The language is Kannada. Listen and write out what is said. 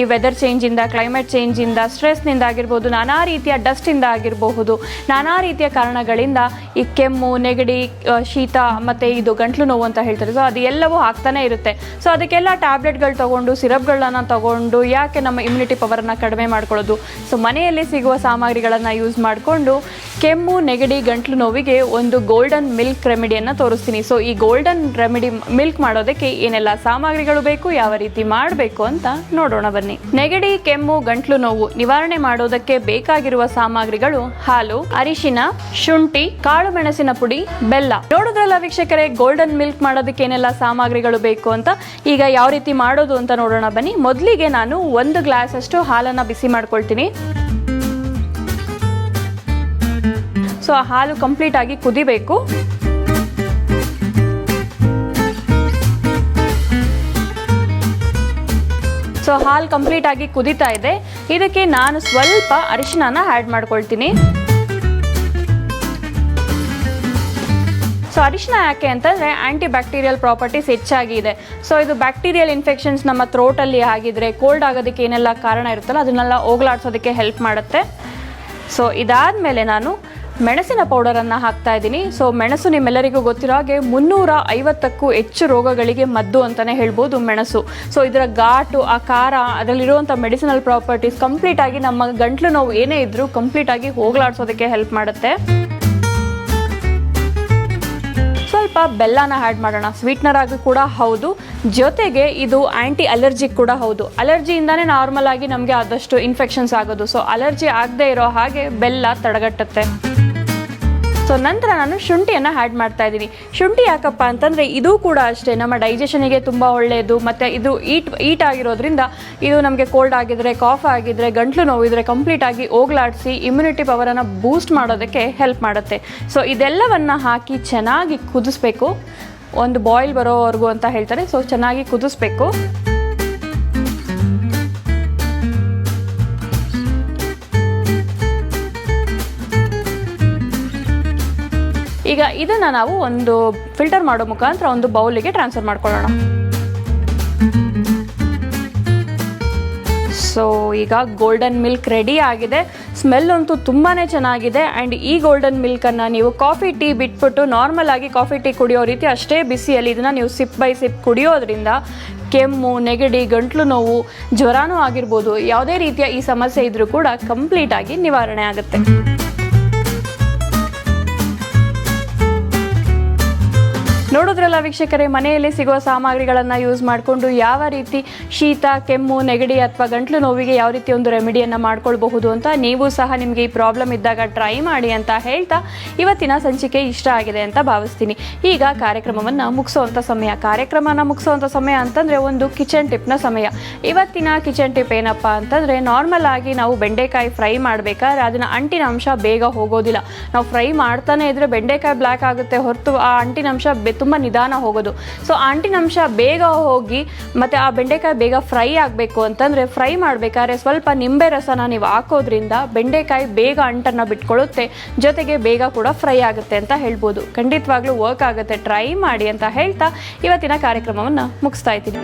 ಈ ವೆದರ್ ಚೇಂಜಿಂದ ಕ್ಲೈಮೇಟ್ ಚೇಂಜಿಂದ ಸ್ಟ್ರೆಸ್ನಿಂದ ಆಗಿರ್ಬೋದು, ನಾನಾ ರೀತಿಯ ಡಸ್ಟಿಂದ ಆಗಿರಬಹುದು, ನಾನಾ ರೀತಿಯ ಕಾರಣಗಳಿಂದ ಈ ಕೆಮ್ಮು, ನೆಗಡಿ ಶೀತ ಮತ್ತು ಇದು ಗಂಟ್ಲು ನೋವು ಅಂತ ಹೇಳ್ತಾರೆ. ಸೊ ಅದು ಎಲ್ಲವೂ ಆಗ್ತಾನೆ ಇರುತ್ತೆ. ಸೊ ಅದಕ್ಕೆಲ್ಲ ಟ್ಯಾಬ್ಲೆಟ್ಗಳು ತಗೊಂಡು ಸಿರಪ್ಗಳನ್ನ ತಗೊಂಡು, ಯಾಕೆ ನಮ್ಮ ಇಮ್ಯುನಿಟಿ ಪವರನ್ನು ಕಡಿಮೆ ಮಾಡ್ಕೊಳ್ಳೋದು? ಸೊ ಮನೆಯಲ್ಲಿ ಸಿಗುವ ಸಾಮಗ್ರಿಗಳನ್ನು ಯೂಸ್ ಮಾಡಿಕೊಂಡು, ಕೆಮ್ಮು, ನೆಗಡಿ, ಗಂಟ್ಲು ನೋವಿಗೆ ಒಂದು ಗೋಲ್ಡನ್ ಮಿಲ್ಕ್ ರೆಮಿಡಿಯನ್ನು ತೋರಿಸ್ತೀನಿ. ಸೊ ಈ ಗೋಲ್ಡನ್ ರೆಮಿಡಿ ಮಿಲ್ಕ್ ಮಾಡೋದಕ್ಕೆ ಏನೆಲ್ಲ ಸಾಮಗ್ರಿಗಳು ಬೇಕು, ಯಾವ ರೀತಿ ಮಾಡಬೇಕು ಅಂತ ನೋಡೋಣ ಬನ್ನಿ. ನೆಗಡಿ, ಕೆಮ್ಮು, ಗಂಟ್ಲು ನೋವು ನಿವಾರಣೆ ಮಾಡೋದಕ್ಕೆ ಬೇಕಾಗಿರುವ ಸಾಮಗ್ರಿಗಳು ಹಾಲು, ಅರಿಶಿನ, ಶುಂಠಿ, ಕಾಳು ಮೆಣಸಿನ ಪುಡಿ, ಬೆಲ್ಲ. ನೋಡೋದ್ರಲ್ಲ ವೀಕ್ಷಕರೇ ಗೋಲ್ಡನ್ ಮಿಲ್ಕ್ ಮಾಡೋದಕ್ಕೆ ಏನೆಲ್ಲ ಸಾಮಗ್ರಿಗಳು ಬೇಕು ಅಂತ? ಈಗ ಯಾವ ರೀತಿ ಮಾಡೋದು ಅಂತ ನೋಡೋಣ ಬನ್ನಿ. ಮೊದಲಿಗೆ ನಾನು ಒಂದು ಗ್ಲಾಸ್ ಅಷ್ಟು ಹಾಲನ್ನು ಬಿಸಿ ಮಾಡ್ಕೊಳ್ತೀನಿ. ಸೊ, ಆ ಹಾಲು ಕಂಪ್ಲೀಟ್ ಆಗಿ ಕುದಿಬೇಕು. ಸೊ ಹಾಲು ಕಂಪ್ಲೀಟ್ ಆಗಿ ಕುದೀತಾ ಇದೆ. ಇದಕ್ಕೆ ನಾನು ಸ್ವಲ್ಪ ಅರಿಶಿನ ಆ್ಯಡ್ ಮಾಡ್ಕೊಳ್ತೀನಿ. ಸೊ ಅರಿಶಿನ ಯಾಕೆ ಅಂತಂದರೆ ಆ್ಯಂಟಿ ಬ್ಯಾಕ್ಟೀರಿಯಲ್ ಪ್ರಾಪರ್ಟೀಸ್ ಹೆಚ್ಚಾಗಿದೆ ಸೊ ಇದು ಬ್ಯಾಕ್ಟೀರಿಯಲ್ ಇನ್ಫೆಕ್ಷನ್ಸ್ ನಮ್ಮ ಥ್ರೋಟಲ್ಲಿ ಆಗಿದ್ರೆ ಕೋಲ್ಡ್ ಆಗೋದಕ್ಕೆ ಏನೆಲ್ಲ ಕಾರಣ ಇರುತ್ತಲ್ಲ, ಅದನ್ನೆಲ್ಲ ಹೋಗ್ಲಾಡ್ಸೋದಕ್ಕೆ ಹೆಲ್ಪ್ ಮಾಡುತ್ತೆ. ಸೊ ಇದಾದಮೇಲೆ ನಾನು ಮೆಣಸಿನ ಪೌಡರನ್ನು ಹಾಕ್ತಾ ಇದ್ದೀನಿ. ಸೊ ಮೆಣಸು ನಿಮ್ಮೆಲ್ಲರಿಗೂ ಗೊತ್ತಿರೋ ಹಾಗೆ ಮುನ್ನೂರ ಐವತ್ತಕ್ಕೂ ಹೆಚ್ಚು ರೋಗಗಳಿಗೆ ಮದ್ದು ಅಂತಲೇ ಹೇಳ್ಬೋದು ಮೆಣಸು. ಸೊ ಇದರ ಘಾಟು, ಆ ಖಾರ, ಅದರಲ್ಲಿರುವಂಥ ಮೆಡಿಸಿನಲ್ ಪ್ರಾಪರ್ಟೀಸ್ ಕಂಪ್ಲೀಟಾಗಿ ನಮ್ಮ ಗಂಟ್ಲು ನೋವು ಏನೇ ಇದ್ದರೂ ಕಂಪ್ಲೀಟಾಗಿ ಹೋಗ್ಲಾಡ್ಸೋದಕ್ಕೆ ಹೆಲ್ಪ್ ಮಾಡುತ್ತೆ. ಸ್ವಲ್ಪ ಬೆಲ್ಲನ ಆ್ಯಡ್ ಮಾಡೋಣ. ಸ್ವೀಟ್ನರ್ ಆಗಿ ಕೂಡ ಹೌದು. ಜೊತೆಗೆ ಇದು ಆ್ಯಂಟಿ ಅಲರ್ಜಿಕ್ ಕೂಡ ಹೌದು. ಅಲರ್ಜಿಯಿಂದಾನೇ ನಾರ್ಮಲ್ ಆಗಿ ನಮಗೆ ಆದಷ್ಟು ಇನ್ಫೆಕ್ಷನ್ಸ್ ಆಗೋದು. ಸೊ ಅಲರ್ಜಿ ಆಗದೆ ಇರೋ ಹಾಗೆ ಬೆಲ್ಲ ತಡೆಗಟ್ಟುತ್ತೆ. ಸೊ ನಂತರ ನಾನು ಶುಂಠಿಯನ್ನು ಆ್ಯಡ್ ಮಾಡ್ತಾ ಇದ್ದೀನಿ. ಶುಂಠಿ ಯಾಕಪ್ಪ ಅಂತಂದರೆ ಇದು ಕೂಡ ಅಷ್ಟೇ, ನಮ್ಮ ಡೈಜೆಷನಿಗೆ ತುಂಬ ಒಳ್ಳೆಯದು ಮತ್ತು ಇದು ಈಟ್ ಈಟ್ ಆಗಿರೋದ್ರಿಂದ ಇದು ನಮಗೆ ಕೋಲ್ಡ್ ಆಗಿದ್ರೆ ಕಾಫ್ ಆಗಿದ್ರೆ, ಗಂಟ್ಲು ನೋವಿದ್ರೆ ಕಂಪ್ಲೀಟ್ ಆಗಿ ಹೋಗ್ಲಾಡಿಸಿ ಇಮ್ಯುನಿಟಿ ಪವರನ್ನು ಬೂಸ್ಟ್ ಮಾಡೋದಕ್ಕೆ ಹೆಲ್ಪ್ ಮಾಡುತ್ತೆ. ಸೊ ಇದೆಲ್ಲವನ್ನು ಹಾಕಿ ಚೆನ್ನಾಗಿ ಕುದಿಸ್ಬೇಕು. ಒಂದು ಬಾಯ್ಲ್ ಬರೋವರೆಗೂ ಅಂತ ಹೇಳ್ತಾರೆ. ಸೊ ಚೆನ್ನಾಗಿ ಕುದಿಸ್ಬೇಕು. ಈಗ ಇದನ್ನು ನಾವು ಒಂದು ಫಿಲ್ಟರ್ ಮಾಡೋ ಮುಖಾಂತರ ಒಂದು ಬೌಲಿಗೆ ಟ್ರಾನ್ಸ್ಫರ್ ಮಾಡ್ಕೊಳ್ಳೋಣ. ಸೊ ಈಗ ಗೋಲ್ಡನ್ ಮಿಲ್ಕ್ ರೆಡಿ ಆಗಿದೆ. ಸ್ಮೆಲ್ ಅಂತೂ ತುಂಬಾ ಚೆನ್ನಾಗಿದೆ. ಆ್ಯಂಡ್ ಈ ಗೋಲ್ಡನ್ ಮಿಲ್ಕನ್ನು ನೀವು ಕಾಫಿ ಟೀ ಬಿಟ್ಬಿಟ್ಟು ನಾರ್ಮಲ್ ಆಗಿ ಕಾಫಿ ಟೀ ಕುಡಿಯೋ ರೀತಿ ಅಷ್ಟೇ ಬಿಸಿಯಲ್ಲಿ ಇದನ್ನು ನೀವು ಸಿಪ್ ಬೈ ಸಿಪ್ ಕುಡಿಯೋದ್ರಿಂದ ಕೆಮ್ಮು, ನೆಗಡಿ, ಗಂಟ್ಲು ನೋವು, ಜ್ವರನೂ ಆಗಿರ್ಬೋದು, ಯಾವುದೇ ರೀತಿಯ ಈ ಸಮಸ್ಯೆ ಇದ್ದರೂ ಕೂಡ ಕಂಪ್ಲೀಟಾಗಿ ನಿವಾರಣೆ ಆಗುತ್ತೆ. ನೋಡಿದ್ರಲ್ಲ ವೀಕ್ಷಕರೇ, ಮನೆಯಲ್ಲಿ ಸಿಗುವ ಸಾಮಗ್ರಿಗಳನ್ನು ಯೂಸ್ ಮಾಡಿಕೊಂಡು ಯಾವ ರೀತಿ ಶೀತ, ಕೆಮ್ಮು, ನೆಗಡಿ ಅಥವಾ ಗಂಟ್ಲು ನೋವಿಗೆ ಯಾವ ರೀತಿ ಒಂದು ರೆಮಿಡಿಯನ್ನು ಮಾಡ್ಕೊಳ್ಬಹುದು ಅಂತ ನೀವು ಸಹ ನಿಮಗೆ ಈ ಪ್ರಾಬ್ಲಮ್ ಇದ್ದಾಗ ಟ್ರೈ ಮಾಡಿ ಅಂತ ಹೇಳ್ತಾ ಇವತ್ತಿನ ಸಂಚಿಕೆ ಇಷ್ಟ ಆಗಿದೆ ಅಂತ ಭಾವಿಸ್ತೀನಿ. ಈಗ ಕಾರ್ಯಕ್ರಮವನ್ನು ಮುಗಿಸೋವಂಥ ಸಮಯ. ಕಾರ್ಯಕ್ರಮನ ಮುಗಿಸೋವಂಥ ಸಮಯ ಅಂತಂದರೆ ಒಂದು ಕಿಚನ್ ಟಿಪ್ನ ಸಮಯ. ಇವತ್ತಿನ ಕಿಚನ್ ಟಿಪ್ ಏನಪ್ಪ ಅಂತಂದರೆ ನಾರ್ಮಲ್ ಆಗಿ ನಾವು ಬೆಂಡೆಕಾಯಿ ಫ್ರೈ ಮಾಡಬೇಕಾದ್ರೆ ಅದನ್ನು ಅಂಟಿನ ಅಂಶ ಬೇಗ ಹೋಗೋದಿಲ್ಲ. ನಾವು ಫ್ರೈ ಮಾಡ್ತಾನೆ ಇದ್ರೆ ಬೆಂಡೆಕಾಯಿ ಬ್ಲ್ಯಾಕ್ ಆಗುತ್ತೆ ಹೊರತು ಆ ಅಂಟಿನ ಅಂಶ ತುಂಬ ನಿಧಾನ ಹೋಗೋದು. ಸೊ ಆಂಟಿನ ಅಂಶ ಬೇಗ ಹೋಗಿ ಮತ್ತು ಆ ಬೆಂಡೆಕಾಯಿ ಬೇಗ ಫ್ರೈ ಆಗಬೇಕು ಅಂತಂದರೆ ಫ್ರೈ ಮಾಡಬೇಕಾದ್ರೆ ಸ್ವಲ್ಪ ನಿಂಬೆ ರಸನ ನೀವು ಹಾಕೋದ್ರಿಂದ ಬೆಂಡೆಕಾಯಿ ಬೇಗ ಅಂಟನ್ನು ಬಿಟ್ಕೊಳ್ಳುತ್ತೆ. ಜೊತೆಗೆ ಬೇಗ ಕೂಡ ಫ್ರೈ ಆಗುತ್ತೆ ಅಂತ ಹೇಳ್ಬೋದು. ಖಂಡಿತವಾಗ್ಲೂ ವರ್ಕ್ ಆಗುತ್ತೆ. ಟ್ರೈ ಮಾಡಿ ಅಂತ ಹೇಳ್ತಾ ಇವತ್ತಿನ ಕಾರ್ಯಕ್ರಮವನ್ನು ಮುಗಿಸ್ತಾ ಇದ್ದೀನಿ.